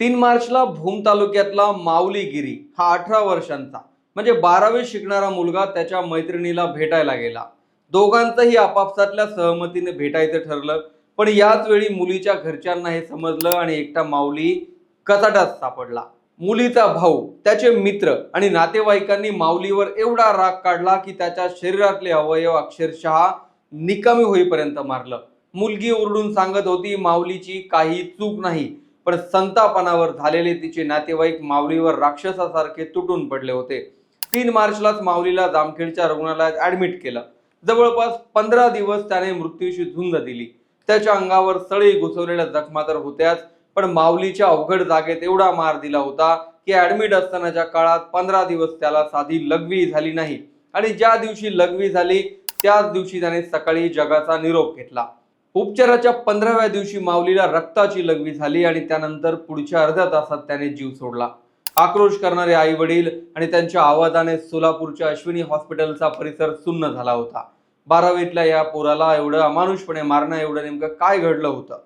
तीन मार्चला भूम तालुक्यातला माऊलीगिरी हा अठरा वर्षांचा म्हणजे बारावी शिकणारा मुलगा त्याच्या मैत्रिणीला भेटायला गेला. दोघांचंही आपापसातल्या सहमतीने भेटायचं ठरलं पण याच वेळी मुलीच्या घरच्यांना हे समजलं आणि एकटा माऊली कचाटात सापडला. मुलीचा भाऊ त्याचे मित्र आणि नातेवाईकांनी माऊलीवर एवढा राग काढला की त्याच्या शरीरातले अवयव अक्षरशः निकामी होईपर्यंत मारलं. मुलगी ओरडून सांगत होती माऊलीची काही चूक नाही पण संतापनावर झालेले तिचे नातेवाईक माऊलीवर राक्षसासारखे तुटून पडले होते. तीन मार्चलाच माऊलीला जामखेडच्या रुग्णालयात ऍडमिट केलं. जवळपास पंधरा दिवस त्याने मृत्यूशी झुंज दिली. त्याच्या अंगावर सळी घुसवलेल्या जखमा तर होत्याच पण माऊलीच्या अवघड जागेत एवढा मार दिला होता की ऍडमिट असतानाच्या काळात पंधरा दिवस त्याला साधी लघवी झाली नाही. आणि ज्या दिवशी लघवी झाली त्याच दिवशी त्याने सकाळी जगाचा निरोप घेतला. उपचाराच्या पंधराव्या दिवशी माऊलीला रक्ताची लघवी झाली आणि त्यानंतर पुढच्या अर्ध्या तासात त्याने जीव सोडला. आक्रोश करणारे आई वडील आणि त्यांच्या आवाजाने सोलापूरच्या अश्विनी हॉस्पिटलचा परिसर सुन्न झाला होता. बारावीतल्या या पोराला एवढं अमानुषपणे मारणं एवढं नेमकं काय घडलं होतं?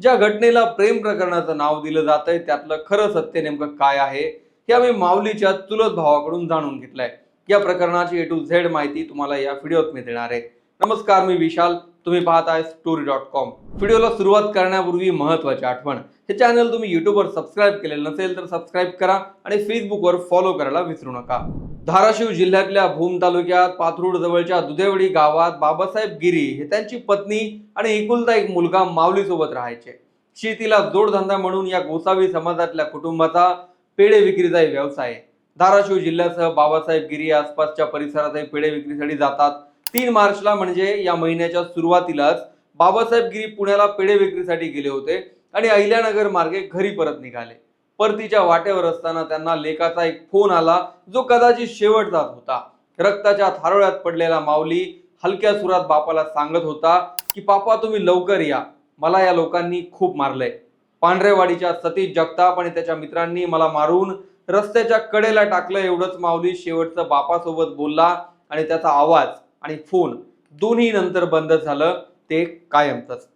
ज्या घटनेला प्रेम प्रकरणाचं नाव दिलं जातंय त्यातलं खरं सत्य नेमकं काय आहे हे आम्ही माऊलीच्या चुलत भावाकडून जाणून घेतलंय. या प्रकरणाची ए टू झेड माहिती तुम्हाला या व्हिडिओत मी देणार आहे. नमस्कार मी विशाल. तुम्ही पाहत आहे स्टोरी डॉट कॉम व्हिडिओला सुरुवात करण्यापूर्वी महत्वाची आठवण. हे चॅनल तुम्ही युट्यूबवर सबस्क्राईब केलेलं नसेल तर सबस्क्राईब करा आणि फेसबुकवर फॉलो करायला विसरू नका. धाराशिव जिल्ह्यातल्या भूम तालुक्यात पाथरूड जवळच्या दुधेवडी गावात बाबासाहेब गिरी हे त्यांची पत्नी आणि एकुलता एक मुलगा माऊली सोबत राहायचे. शेतीला जोडधंदा म्हणून या गोसावी समाजातल्या कुटुंबाचा पेढे विक्रीचा एक व्यवसाय आहे. धाराशिव जिल्ह्यासह बाबासाहेब गिरी आसपासच्या परिसरातही पेढे विक्रीसाठी जातात. तीन मार्चला म्हणजे या महिन्याच्या सुरुवातीलाच बाबासाहेब गिरी पुण्याला पेढे विक्रीसाठी गेले होते आणि अहिल्यानगर मार्गे घरी परत निघाले. परतीच्या वाटेवर असताना त्यांना लेकाचा एक फोन आला जो कदाचित शेवट जात होता. रक्ताच्या थारोळ्यात पडलेला माऊली हलक्या सुरात बापाला सांगत होता की पापा तुम्ही लवकर या. मला या लोकांनी खूप मारलंय. पांढरेवाडीच्या सतीश जगताप आणि त्याच्या मित्रांनी मला मारून रस्त्याच्या कडेला टाकलं एवढंच माऊली शेवटचं बापासोबत बोलला आणि त्याचा आवाज आणि फोन दोन्ही नंतर बंद झालं ते कायमच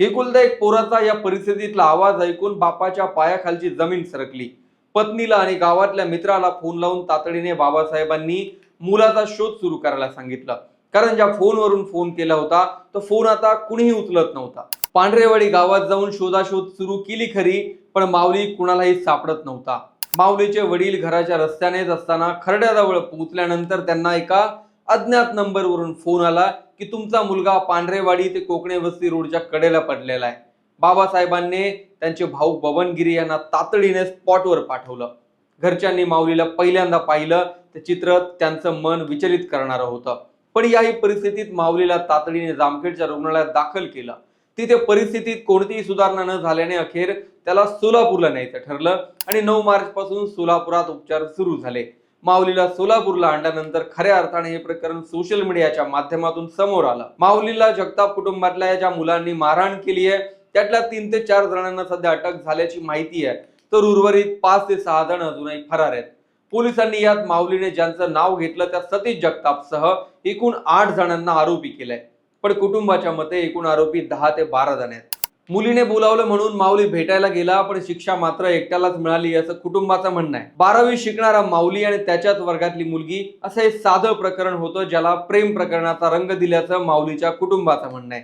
एकुलता एक पोराचा या परिस्थितीतला आवाज ऐकून बापाच्या पायाखालची जमीन सरकली. पत्नीला आणि गावातल्या मित्राला फोन लावून तातडीने बाबासाहेबांनी मुलाचा शोध सुरू करायला सांगितलं. कारण ज्या फोनवरून फोन केला होता तो फोन आता कुणीही उचलत नव्हता. पांढरेवाडी गावात जाऊन शोधाशोध सुरू केली खरी पण माऊली कुणालाही सापडत नव्हता. माऊलीचे वडील घराच्या रस्त्यानेच असताना खरड्याजवळ पोहोचल्यानंतर त्यांना एका अज्ञात नंबरवरून फोन आला की तुमचा मुलगा पांढरेवाडी ते कोकणे वस्ती रोडच्या कडेला पडलेला आहे. बाबासाहेबांनी त्यांचे भाऊ बबनगिरी यांना तातडीने स्पॉटवर पाठवलं. घरच्यांनी माऊलीला पहिल्यांदा पाहिलं. ते चित्र त्यांचं मन विचलित करणारं होतं. पण याही परिस्थितीत माऊलीला तातडीने जामखेडच्या रुग्णालयात दाखल केलं. तिथे परिस्थितीत कोणतीही सुधारणा न झाल्याने अखेर त्याला सोलापूरला न्यायचं ठरलं आणि नऊ मार्च पासून सोलापुरात उपचार सुरू झाले. माऊलीला सोलापूरला आणल्यानंतर खऱ्या अर्थाने हे प्रकरण सोशल मीडियाच्या माध्यमातून समोर आलं. माऊलीला जगताप कुटुंबातल्या ज्या मुलांनी मारहाण केली आहे त्यातल्या तीन ते चार जणांना सध्या अटक झाल्याची माहिती आहे. तर उर्वरित पाच ते सहा जण अजूनही फरार आहेत. पोलिसांनी यात माऊलीने ज्यांचं नाव घेतलं त्या सतीश जगतापसह एकूण आठ जणांना आरोपी केलंय. पण कुटुंबाच्या मते एकूण आरोपी दहा ते बारा जण आहेत. मुलीने बोलावलं म्हणून माऊली भेटायला गेला पण शिक्षा मात्र एकट्यालाच मिळाली असं कुटुंबाचं म्हणणं आहे. बारावी शिकणारा माऊली आणि त्याच्याच वर्गातली मुलगी असं हे साधं प्रकरण होतं ज्याला प्रेम प्रकरणाचा रंग दिल्याचं माऊलीच्या कुटुंबाचं म्हणणं आहे.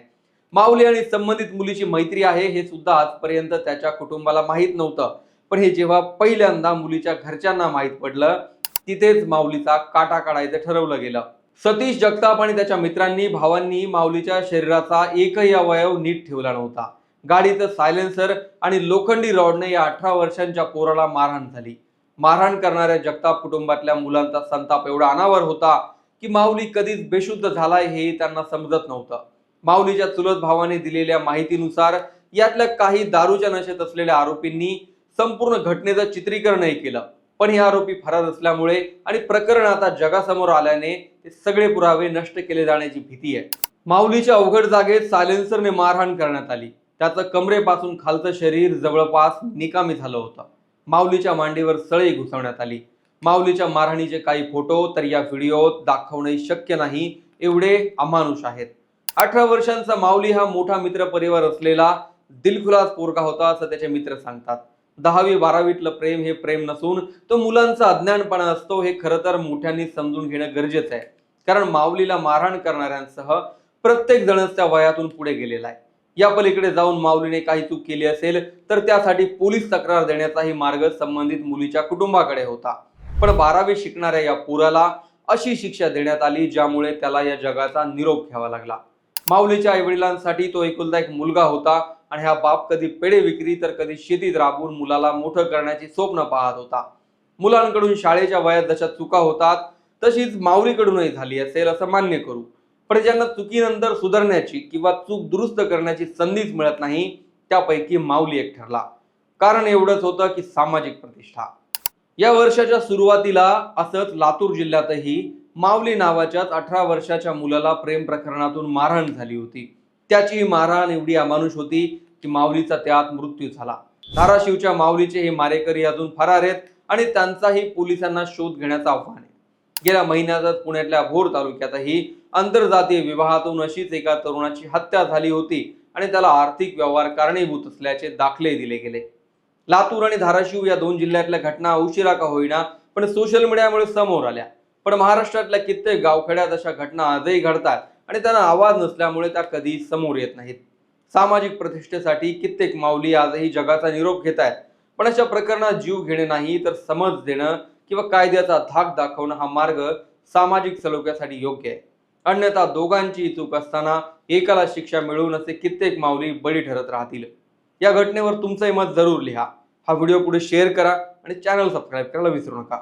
माऊली आणि संबंधित मुलीची मैत्री आहे हे सुद्धा आजपर्यंत त्याच्या कुटुंबाला माहीत नव्हतं. पण हे जेव्हा पहिल्यांदा मुलीच्या घरच्यांना माहीत पडलं तिथेच माऊलीचा काटा काढायचं ठरवलं गेलं. सतीश जगताप आणि त्याच्या मित्रांनी भावांनी माऊलीच्या शरीराचा एकही अवयव नीट ठेवला नव्हता. गाडीचं सायलेन्सर आणि लोखंडी रॉडने या अठरा वर्षांच्या पोराला मारहाण झाली. मारहाण करणाऱ्या जगताप कुटुंबातल्या मुलांचा संताप एवढा अनावर होता की माऊली कधीच बेशुद्ध झालाय हे त्यांना समजत नव्हतं. माऊलीच्या चुलत भावाने दिलेल्या माहितीनुसार यातल्या काही दारूच्या नशेत असलेल्या आरोपींनी संपूर्ण घटनेचं चित्रीकरणही केलं. पण हे आरोपी फरार असल्यामुळे आणि प्रकरण आता जगासमोर आल्याने ते सगळे पुरावे नष्ट केले जाण्याची भीती आहे. माऊलीच्या अवघड जागेत सायलेन्सरने मारहाण करण्यात आली. त्याचं कमरेपासून खालचं शरीर जवळपास निकामी झालं होतं. माऊलीच्या मांडीवर सळई घुसवण्यात आली. माऊलीच्या मारहाणीचे काही फोटो तर या व्हिडिओत दाखवणे शक्य नाही एवढे अमानुष आहेत. अठरा वर्षांचा माऊली हा मोठा मित्र परिवार असलेला दिलखुलास पोरगा होता असं त्याचे मित्र सांगतात. दहावी बारावीतलं प्रेम हे प्रेम नसून तो मुलांचा अज्ञानपणा असतो हे खरं तर मोठ्यांनी समजून घेणं गरजेचं आहे. कारण माऊलीला मारहाण करणाऱ्यांसह प्रत्येक जणच त्या वयातून पुढे गेलेला आहे. या पलीकडे जाऊन माऊलीने काही चूक केली असेल तर त्यासाठी पोलीस तक्रार देण्याचाही मार्ग संबंधित मुलीच्या कुटुंबाकडे होता. पण बारावी शिकणाऱ्या या पुराला अशी शिक्षा देण्यात आली ज्यामुळे त्याला या जगाचा निरोप घ्यावा लागला. माऊलीच्या आईवडिलांसाठी तो एकुलता एक मुलगा होता आणि हा बाप कधी पेढे विक्री तर कधी शेतीत राबून मुलाला मोठं करण्याची स्वप्न पाहत होता. मुलांकडून शाळेच्या वयात जशा चुका होतात तशीच माऊलीकडूनही झाली असेल असं मान्य करू. पण ज्यांना चुकीनंतर सुधारण्याची किंवा चूक दुरुस्त करण्याची संधीच मिळत नाही त्यापैकी माऊली एक ठरला. कारण एवढंच होतं की सामाजिक प्रतिष्ठा. या वर्षाच्या सुरुवातीला असंच लातूर जिल्ह्यातही माऊली नावाच्याच अठरा वर्षाच्या मुलाला प्रेम प्रकरणातून मारहाण झाली होती. त्याची मारहाण एवढी अमानुष होती की माऊलीचा त्यात मृत्यू झाला. धाराशिवच्या माऊलीचे हे मारेकरी अजून फरार आहेत आणि त्यांचाही पोलिसांना शोध घेण्याचं आव्हान गेल्या महिन्यातच पुण्यातल्या भोर तालुक्यातही आंतरजातीय विवाहातून अशीच एका तरुणाची हत्या झाली होती आणि त्याला आर्थिक व्यवहार कारणीभूत असल्याचे दाखले दिले गेले. लातूर आणि धाराशिव या दोन जिल्ह्यातल्या घटना उशिरा का होईना पण सोशल मीडियामुळे समोर आल्या. पण महाराष्ट्रातल्या कित्येक गावखेड्यात अशा घटना आजही घडतात आणि त्यांना आवाज नसल्यामुळे त्या कधी समोर येत नाहीत. सामाजिक प्रतिष्ठेसाठी कित्येक माऊली आजही जगाचा निरोप घेत आहेत पण अशा प्रकरणात जीव घेणे नाही तर समज देणं किंवा कायद्याचा धाक दाखवणं हा मार्ग सामाजिक सलोख्यासाठी योग्य आहे. अन्यथा दोघांची चूक असताना एकाला शिक्षा मिळवून असे कित्येक माऊली बळी ठरत राहतील. या घटनेवर तुमचंही मत जरूर लिहा. हा व्हिडिओ पुढे शेअर करा आणि चॅनल सबस्क्राईब करायला विसरू नका.